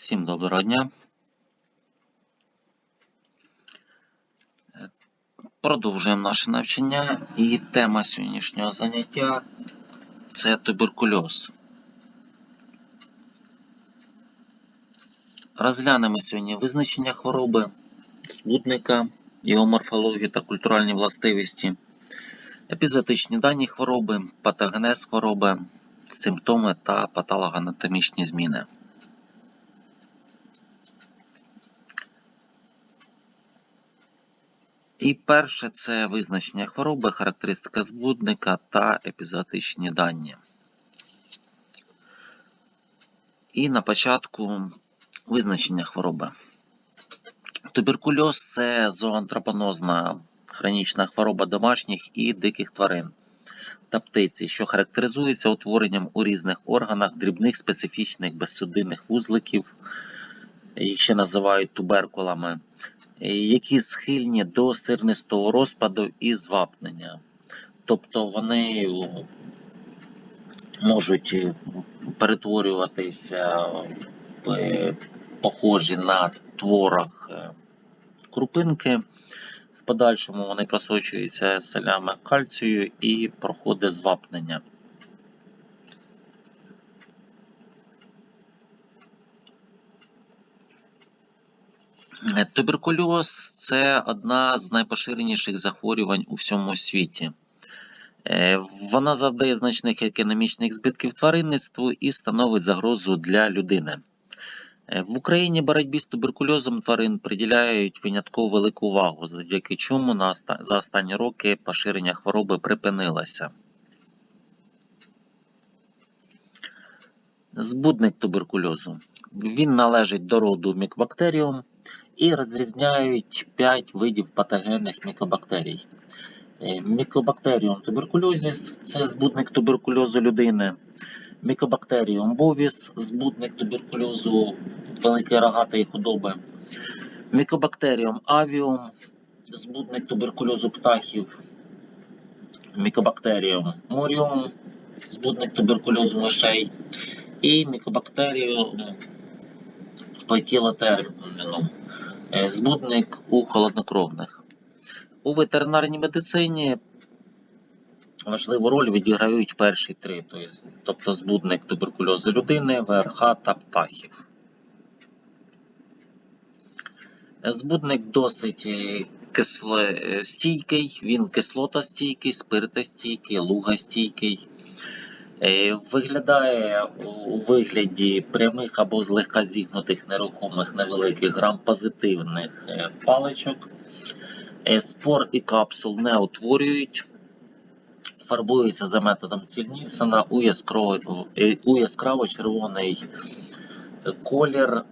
Всім доброго дня. Продовжуємо наше навчання і тема сьогоднішнього заняття це туберкульоз. Розглянемо сьогодні визначення хвороби, збудника, його морфологію та культуральні властивості, епізотичні дані хвороби, патогенез хвороби, симптоми та патологоанатомічні зміни. І перше це визначення хвороби, характеристика збудника та епізотичні дані. І на початку визначення хвороби. Туберкульоз це зоантропонозна хронічна хвороба домашніх і диких тварин та птиці, що характеризується утворенням у різних органах дрібних специфічних безсудинних вузликів, їх ще називають туберкулами, які схильні до сирнистого розпаду і звапнення. Тобто вони можуть перетворюватися е, похожі на творог е, крупинки. В подальшому вони просочуються солями кальцію і проходить звапнення. Туберкульоз це одна з найпоширеніших захворювань у всьому світі. Е, Вона завдає значних економічних збитків тваринництву і становить загрозу для людини. Е, В Україні боротьбі з туберкульозом тварин приділяють винятково велику увагу, завдяки чому за останні роки поширення хвороби припинилося. Збудник туберкульозу. Він належить до роду мікобактеріум і розрізняють 5 видів патогенних мікобактерій. Е, Мікобактеріум туберкульозіс це збудник туберкульозу людини. Мікобактеріум bovis – збудник туберкульозу великої рогатої худоби. Мікобактеріум avium – збудник туберкульозу птахів. Мікобактеріум morium – збудник туберкульозу мишей. І мікобактеріум е, збудник у холоднокровних. У ветеринарній медицині важливу роль відіграють перші три, тобто- тобто збудник туберкульозу людини, ВРХ та птахів. Е, Збудник досить е, кислостійкий, він кислотостійкий, спиртостійкий, лугостійкий. Е, Виглядає у вигляді прямих або злегка зігнутих нерухомих невеликих грам-позитивних е, паличок. Е, Спор і капсул не утворюють, фарбуються за методом Цільнільсона у яскраво, у яскраво-червоний колір.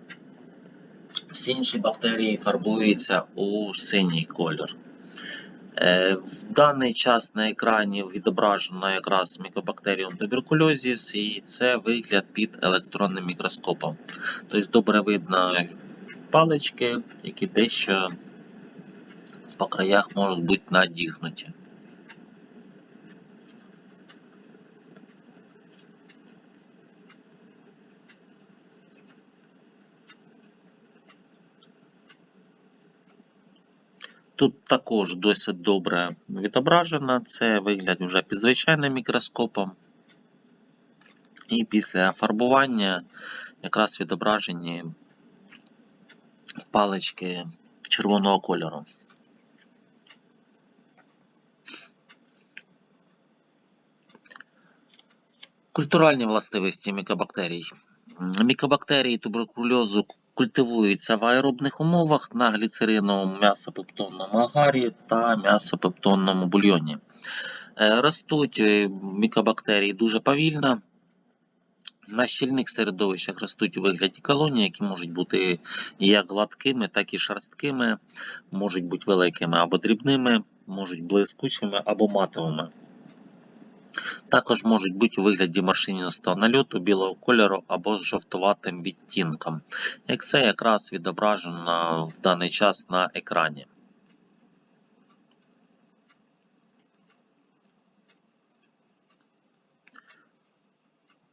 Всі інші бактерії фарбуються у синій колір. Е, В даний час на екрані відображено якраз мікобактеріум туберкульозіс, і це вигляд під електронним мікроскопом. Тобто добре видно палички, які дещо по краях можуть бути надігнуті. Тут також досить добре відображено. Це вигляд вже під звичайним мікроскопом. І після фарбування якраз відображені палички червоного кольору. Культуральні властивості мікобактерій. Мікобактерії туберкульозу культивуються в аеробних умовах на гліцериновому м'ясопептонному агарі та м'ясопептонному бульйоні. Е, Ростуть е, мікобактерії дуже повільно. На щільних середовищах ростуть у вигляді колоній, які можуть бути як гладкими, так і шорсткими, можуть бути великими або дрібними, можуть блискучими або матовими. Також можуть бути у вигляді машиністого нальоту білого кольору або з жовтуватим відтінком, як це якраз відображено в даний час на екрані.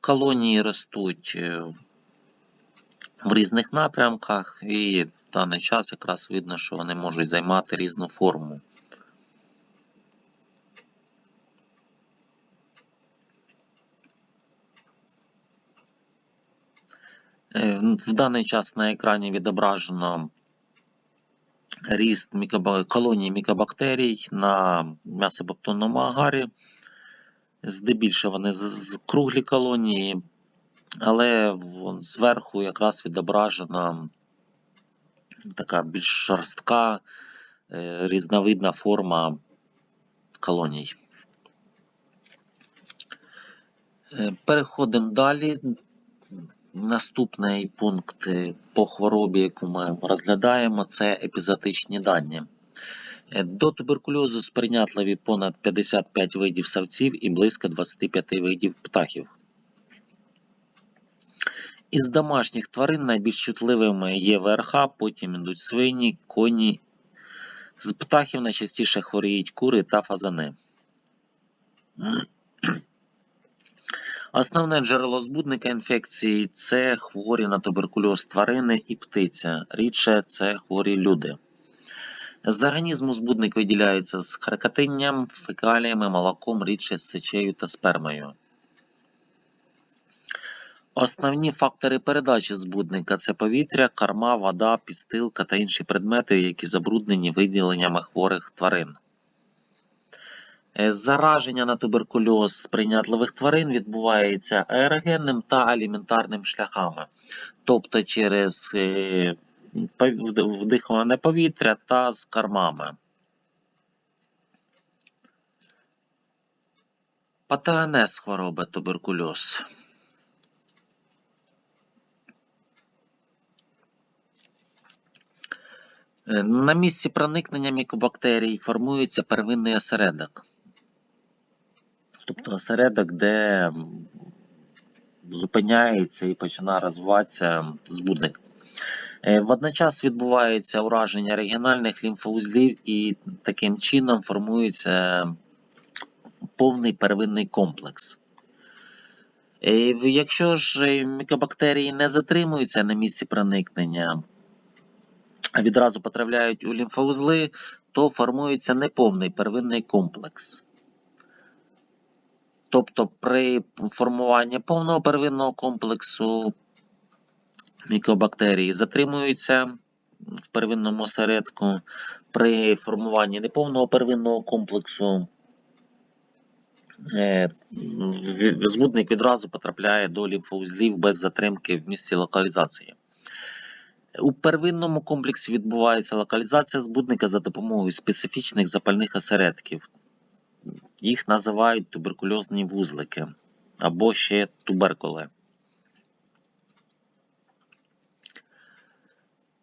Колонії ростуть е, в різних напрямках, і в даний час якраз видно, що вони можуть займати різну форму. В даний час на екрані відображено ріст колонії мікобактерій на м'ясобаптонному агарі. Здебільшого вони з- з- круглі колонії, але зверху якраз відображена така більш жорстка, е, різновидна форма колоній. Е, Переходимо далі. Наступний пункт е, по хворобі, яку ми розглядаємо, це епізотичні дані. Е, До туберкульозу сприйнятливі понад 55 видів савців і близько 25 видів птахів. Із домашніх тварин найбільш чутливими є ВРХ, потім ідуть свині, коні. З птахів найчастіше хворіють кури та фазани. Основне джерело збудника інфекції це хворі на туберкульоз тварини і птиця. Рідше це хворі люди. З організму збудник виділяється з харкатинням, фекаліями, молоком, рідше з сечею та спермою. Основні фактори передачі збудника це повітря, корма, вода, підстилка та інші предмети, які забруднені виділеннями хворих тварин. Е, Зараження на туберкульоз сприйнятливих тварин відбувається аерогенним та аліментарним шляхами, тобто через е, пов- вд- вдиховане повітря та з кормами. Патогенез хвороби туберкульоз. Е, На місці проникнення мікобактерій формується первинний осередок. Тобто осередок, де зупиняється і починає розвиватися збудник. Е, Водночас відбувається ураження регіональних лімфоузлів і таким чином формується повний первинний комплекс. Е, Якщо ж е, мікобактерії не затримуються на місці проникнення, а відразу потрапляють у лімфоузли, то формується неповний первинний комплекс. Тобто при формуванні повного первинного комплексу мікобактерії затримуються в первинному осередку. При формуванні неповного первинного комплексу е, збудник відразу потрапляє до лімфоузлів без затримки в місці локалізації. У первинному комплексі відбувається локалізація збудника за допомогою специфічних запальних осередків. Їх називають туберкульозні вузлики або ще туберкули.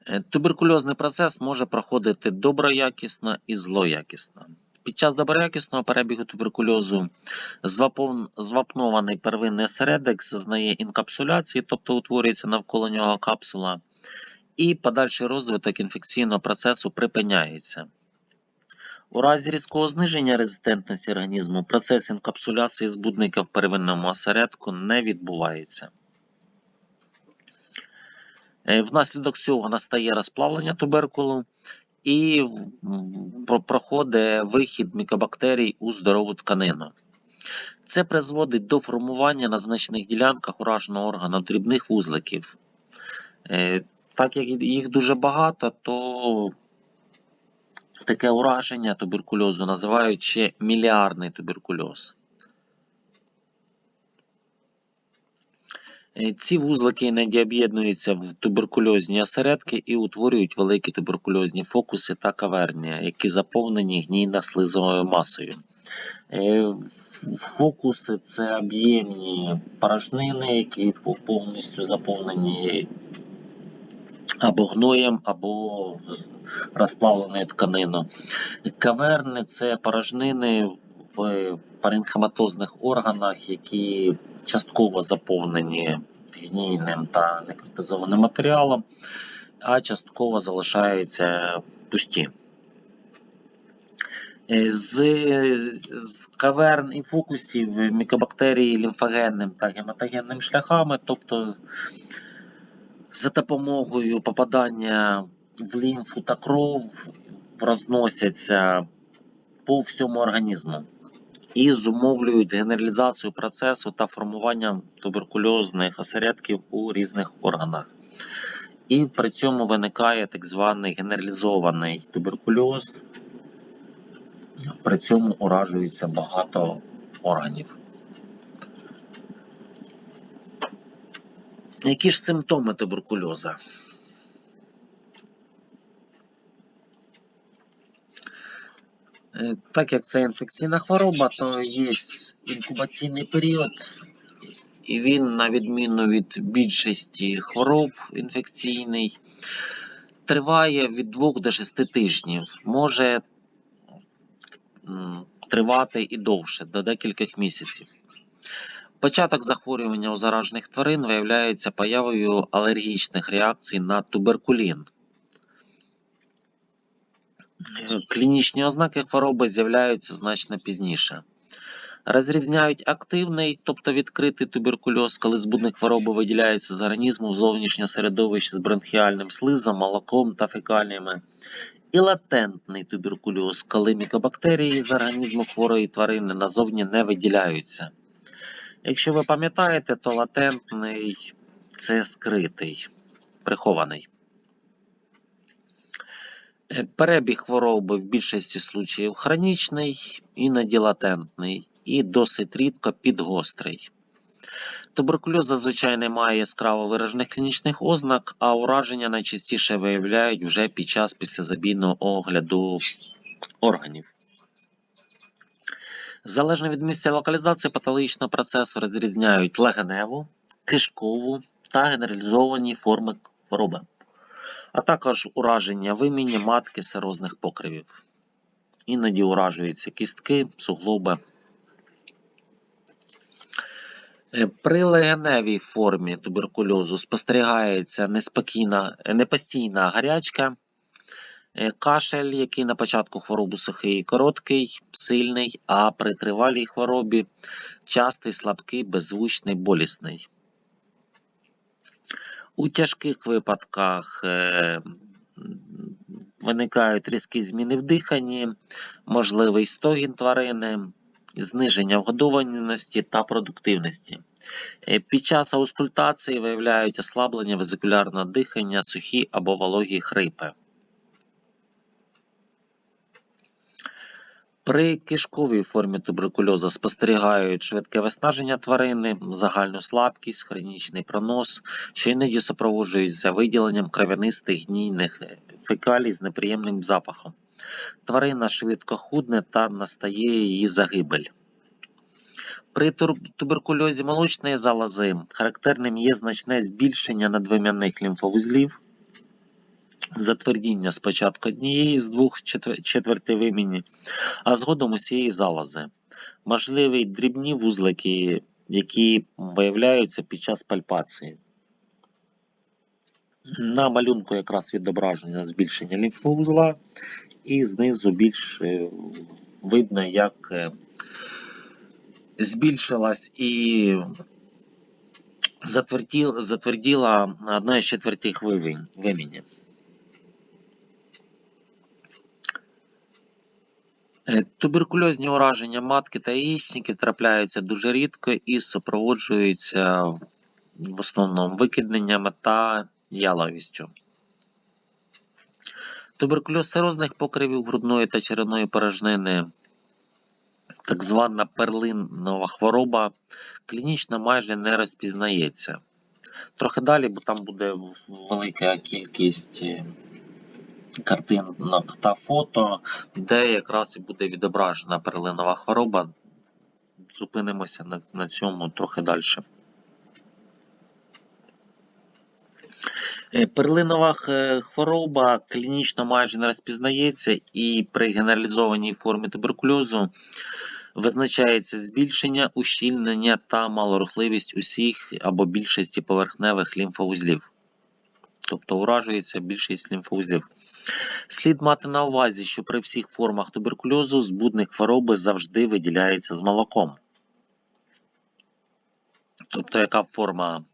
Е, Туберкульозний процес може проходити доброякісно і злоякісно. Під час доброякісного перебігу туберкульозу звапнований первинний осередок зазнає інкапсуляції, тобто утворюється навколо нього капсула, і подальший розвиток інфекційного процесу припиняється. У разі різкого зниження резистентності організму процес інкапсуляції збудника в первинному осередку не відбувається. Е, Внаслідок цього настає розплавлення туберкулу і проходить вихід мікобактерій у здорову тканину. Це призводить до формування на значних ділянках ураженого органу дрібних вузликів. Е, Так як їх дуже багато, то таке ураження туберкульозу називають ще міліарний туберкульоз. Е, Ці вузлики іноді об'єднуються в туберкульозні осередки і утворюють великі туберкульозні фокуси та каверні, які заповнені гнійно-слизовою масою. Е, Фокуси це об'ємні порожнини, які повністю заповнені або гноєм, або розплавленою тканиною. Каверни це порожнини в паренхематозних органах, які частково заповнені гнійним та некротизованим матеріалом, а частково залишаються пусті. З, з каверн і фокусів мікобактерії лімфогенним та гематогенним шляхами, тобто за допомогою попадання в лімфу та кров розносяться по всьому організму і зумовлюють генералізацію процесу та формування туберкульозних осередків у різних органах. І при цьому виникає так званий генералізований туберкульоз. При цьому уражується багато органів. Які ж симптоми туберкульоза? Е, Так як це інфекційна хвороба, то є інкубаційний період, і він, на відміну від більшості хвороб інфекційний, триває від 2 до 6 тижнів. Може тривати і довше, до декількох місяців. Початок захворювання у заражених тварин виявляється появою алергічних реакцій на туберкулін. Клінічні ознаки хвороби з'являються значно пізніше. Розрізняють активний, тобто відкритий туберкульоз, коли збудник хвороби виділяється з організму в зовнішнє середовище з бронхіальним слизом, молоком та фекаліями. І латентний туберкульоз, коли мікобактерії з організму хворої тварини назовні не виділяються. Якщо ви пам'ятаєте, то латентний це скритий, прихований. Е, Перебіг хвороби в більшості случаїв хронічний, іноді латентний і досить рідко підгострий. Туберкульоз зазвичай не має яскраво виражених клінічних ознак, а ураження найчастіше виявляють вже під час післязабійного огляду органів. Залежно від місця локалізації патологічного процесу розрізняють легеневу, кишкову та генералізовані форми хвороби, а також ураження виміння матки серозних покривів. Іноді уражуються кістки, суглоби. Е, При легеневій формі туберкульозу спостерігається неспокійна, е, непостійна гарячка, кашель, який на початку хвороби сухий короткий, сильний, а при тривалій хворобі частий, слабкий, беззвучний, болісний. У тяжких випадках е, виникають різкі зміни в диханні, можливий стогін тварини, зниження вгодованості та продуктивності. Е, Під час аускультації виявляють ослаблення везикулярного дихання, сухі або вологі хрипи. При кишковій формі туберкульозу спостерігають швидке виснаження тварини, загальну слабкість, хронічний пронос, що іноді супроводжуються виділенням кров'янистих гнійних фекалій з неприємним запахом. Тварина швидко худне та настає її загибель. При туберкульозі молочної залози характерним є значне збільшення надвим'яних лімфовузлів, затвердіння спочатку однієї з двох четвер- четверти вимені, а згодом усієї залози. Можливі дрібні вузлики, які виявляються під час пальпації. На малюнку якраз відображення збільшення лімфоузла, і знизу більш е, видно, як е, збільшилась і затверділа одна із четвертих вимінь- Туберкульозні ураження матки та яєчників трапляються дуже рідко і супроводжуються в основному викидненнями та яловістю. Туберкульоз серозних покривів грудної та черевної порожнини, так звана перлинова хвороба, клінічно майже не розпізнається. Трохи далі, бо там буде велика кількість е, картинок та фото, де якраз і буде відображена перлинова хвороба. Зупинимося на, на цьому трохи далі. Е, Перлинова хвороба клінічно майже не розпізнається і при генералізованій формі туберкульозу визначається збільшення, ущільнення та малорухливість усіх або більшості поверхневих лімфовузлів. Тобто уражується більшість лімфоузлів. Слід мати на увазі, що при всіх формах туберкульозу збудник хвороби завжди виділяється з молоком. Тобто, яка форма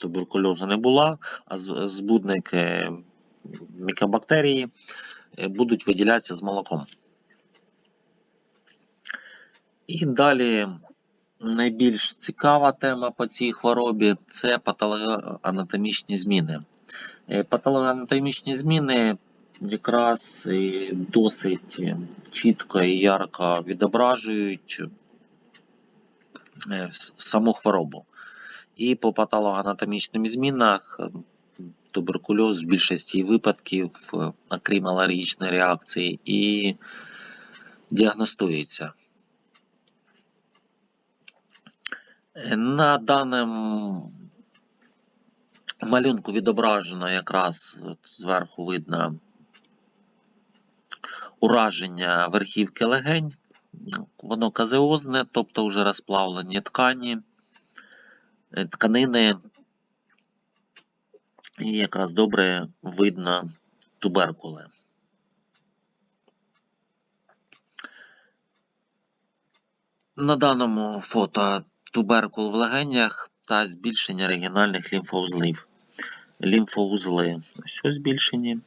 туберкульозу не була, а з- збудники мікобактерії е, будуть виділятися з молоком. І далі найбільш цікава тема по цій хворобі це патологоанатомічні зміни. Е, Патологоанатомічні зміни якраз досить чітко і ярко відображують е, саму хворобу. І по патологоанатомічним змінах е, туберкульоз в більшості випадків, окрім алергічної реакції, і діагностується. На даному малюнку відображено якраз от зверху видно ураження верхівки легень. Воно казеозне, тобто вже розплавлені ткані, е, тканини. І якраз добре видно туберкули. На даному фото туберкул в легенях та збільшення регіональних лімфоузлів. Лімфоузли ось ось збільшені,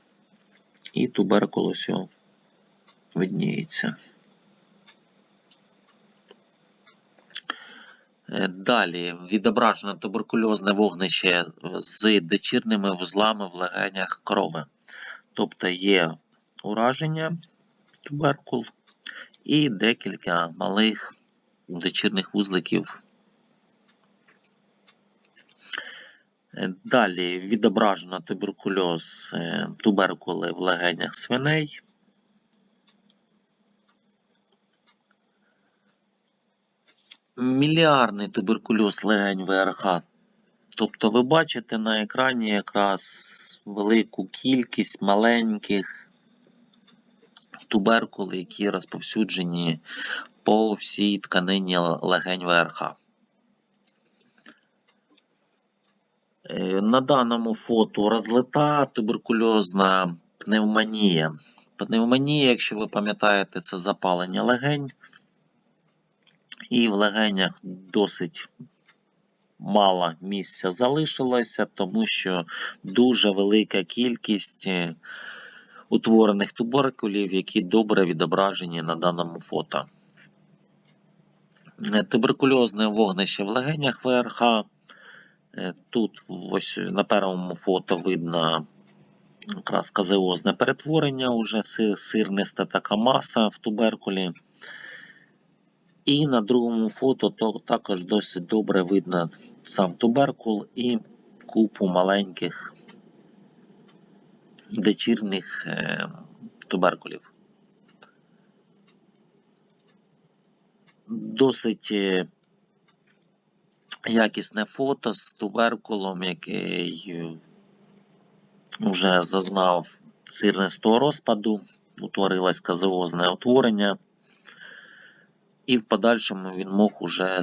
і туберкул ось видніється. Е, Далі відображено туберкульозне вогнище з дочірними вузлами в легенях крови. Тобто є ураження туберкул і декілька малих дочірних вузликів. Далі відображено туберкульоз е, туберкули в легенях свиней. Міліарний туберкульоз легень ВРХ. Тобто ви бачите на екрані якраз велику кількість маленьких туберкул, які розповсюджені по всій тканині легень ВРХ. На даному фото розлита туберкульозна пневмонія. Пневмонія, якщо ви пам'ятаєте, це запалення легень. І в легенях досить мало місця залишилося, тому що дуже велика кількість е, утворених туберкулів, які добре відображені на даному фото. Е, Туберкульозне вогнище в легенях ВРХ. Е, Тут ось на першому фото видно якраз казеозне перетворення, уже сирниста така маса в туберкулі. І на другому фото то також досить добре видно сам туберкул і купу маленьких дочірних е, туберкулів. Досить е, якісне фото з туберкулом, який е, вже зазнав сирнистого розпаду, утворилось казеозне утворення, і в подальшому він мог уже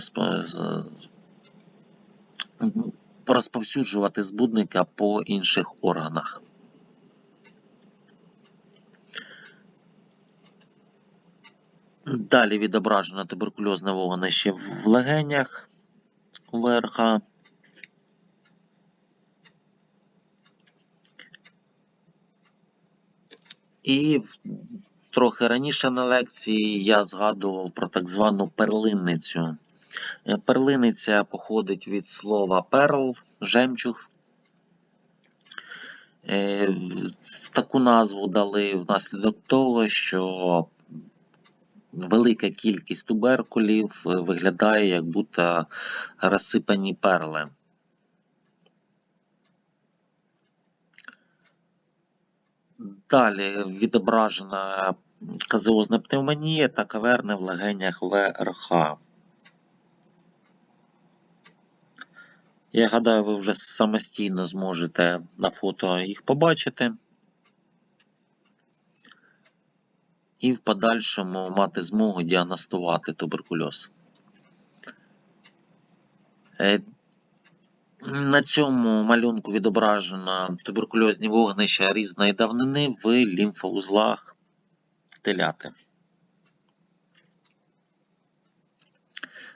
розповсюджувати збудника по інших органах. Далі відображено туберкульозне вогнище в легенях ВРХ. І трохи раніше на лекції я згадував про так звану перлинницю. Е, Перлиниця походить від слова перл, жемчуг. Е, Таку назву дали внаслідок того, що велика кількість туберкулів е, виглядає як будто розсипані перли. Далі відображена казеозна пневмонія та каверни в легенях ВРХ. Я гадаю, ви вже самостійно зможете на фото їх побачити. І в подальшому мати змогу діагностувати туберкульоз. Е, На цьому малюнку відображено туберкульозні вогнища різної давнини в лімфоузлах теляти.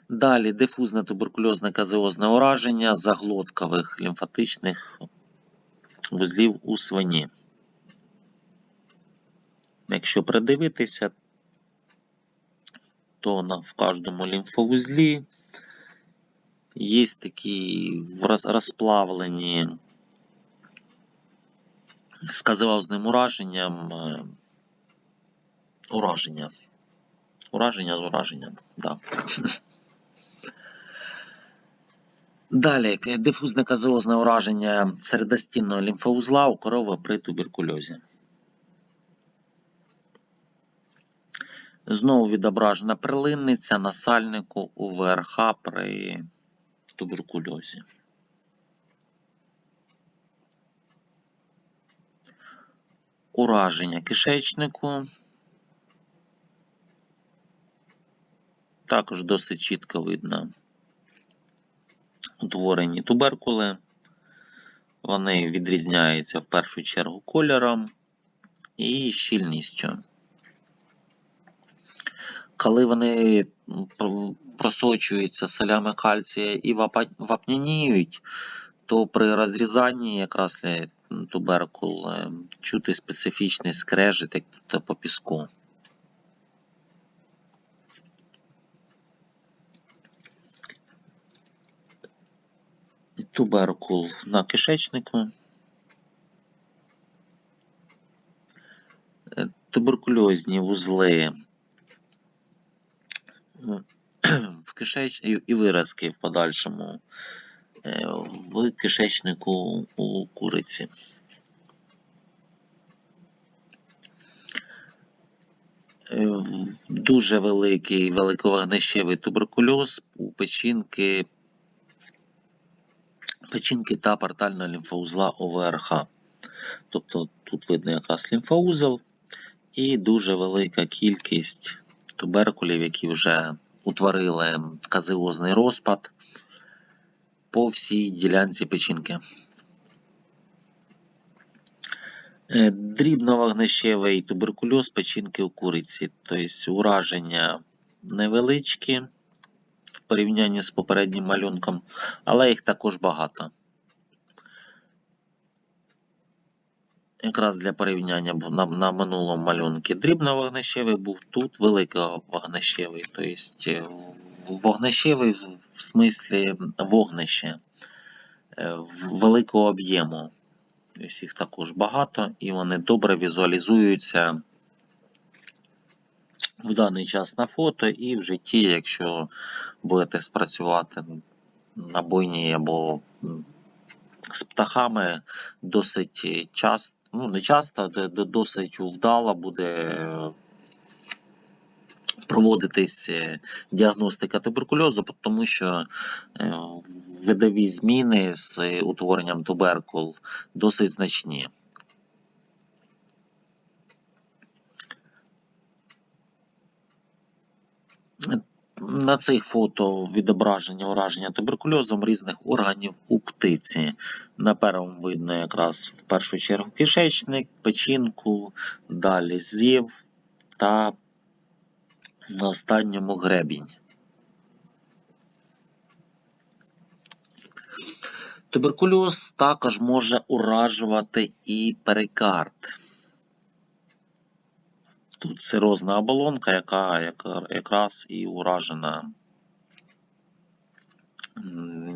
Далі дифузне туберкульозне казеозне ураження заглоткових лімфатичних вузлів у свині. Якщо придивитися, то в кожному лімфовузлі є такі розплавлені з казеозним ураженням е, ураження. Ураження з ураженням, да. Далі, дифузне казеозне ураження середостінного лімфоузла у корови при туберкульозі. Знову відображена прилинниця на сальнику у ВРХ при туберкульозі. Ураження кишечнику. Також досить чітко видно утворені туберкули. Вони відрізняються в першу чергу кольором і щільністю. Коли вони просочуються солями кальція і вапняніють, то при розрізанні якраз туберкул е, чути специфічний скрежет, як по піску. Туберкул на кишечнику. Е, Туберкульозні вузли в кишеч... і виразки в подальшому е, в кишечнику у куриці. Е, Дуже великий великовогнищевий туберкульоз у печінки, печінки та портального лімфоузла ОВРХ. Тобто тут видно якраз лімфоузел і дуже велика кількість туберкулів, які вже утворили казеозний розпад по всій ділянці печінки. Е, Дрібновогнищевий туберкульоз печінки у куриці, тобто ураження невеличкі в порівнянні з попереднім малюнком, але їх також багато. Якраз для порівняння на, на минулому малюнку дрібновогнищевий був тут великовогнищевий, тобто вогнищевий в смислі вогнище е, великого об'єму. Тобто їх також багато, і вони добре візуалізуються в даний час на фото і в житті, якщо будете спрацювати на бойні або з птахами, досить часто, ну не часто, до- досить вдало буде е, проводитись е, діагностика туберкульозу, тому що е, видові зміни з утворенням туберкул досить значні. На цих фото відображення ураження туберкульозом різних органів у птиці. На першому видно якраз в першу чергу кишечник, печінку, далі зів та на останньому гребінь. Туберкульоз також може уражувати і перикард. Тут цирозна оболонка, яка, якраз і уражена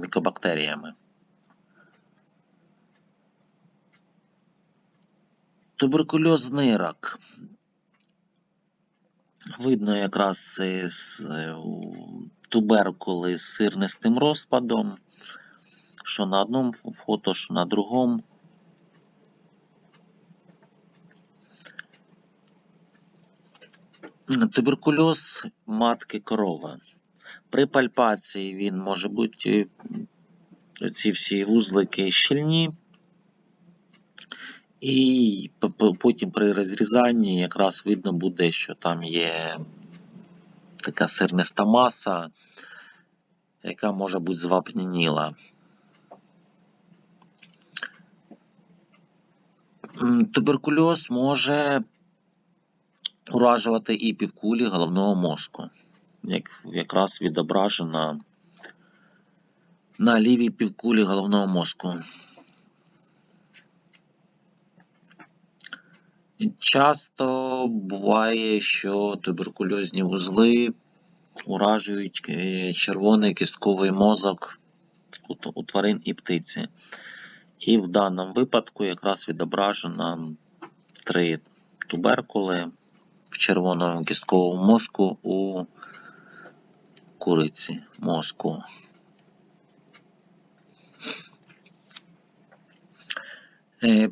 мікобактеріями. Туберкульоз нирок. Видно якраз е, туберкули з сирнистим розпадом, що на одному фото, що на другому. Туберкульоз матки корови. При пальпації він може бути е, ці всі вузлики щільні, і потім при розрізанні якраз видно буде, що там є така сирниста маса, яка може бути звапнініла. М, Туберкульоз може уражувати і півкулі головного мозку. як, якраз відображена на лівій півкулі головного мозку. Часто буває, що туберкульозні вузли уражують е, червоний кістковий мозок у тварин і птиці. І в даному випадку якраз відображено три туберкули в червоному кістковому мозку у куриці мозку. Е,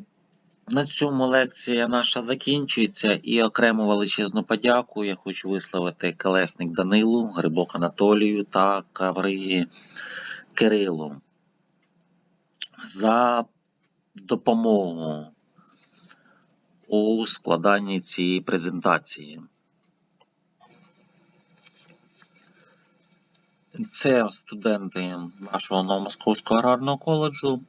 На цьому лекція наша закінчується і окремо величезну подяку я хочу висловити колесник Данилу, Грибок Анатолію та Кавригі Кирилу за допомогу у складанні цієї презентації. Це студенти нашого Новомосковського аграрного коледжу,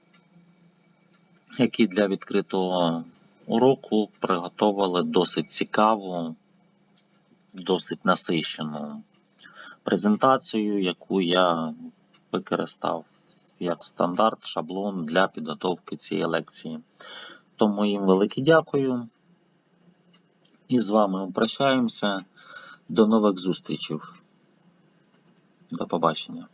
які для відкритого уроку приготували досить цікаву, досить насичену презентацію, яку я використав як стандарт, шаблон для підготовки цієї лекції. Тому їм велике дякую. І з вами ми прощаємося. До нових зустрічей. До побачення.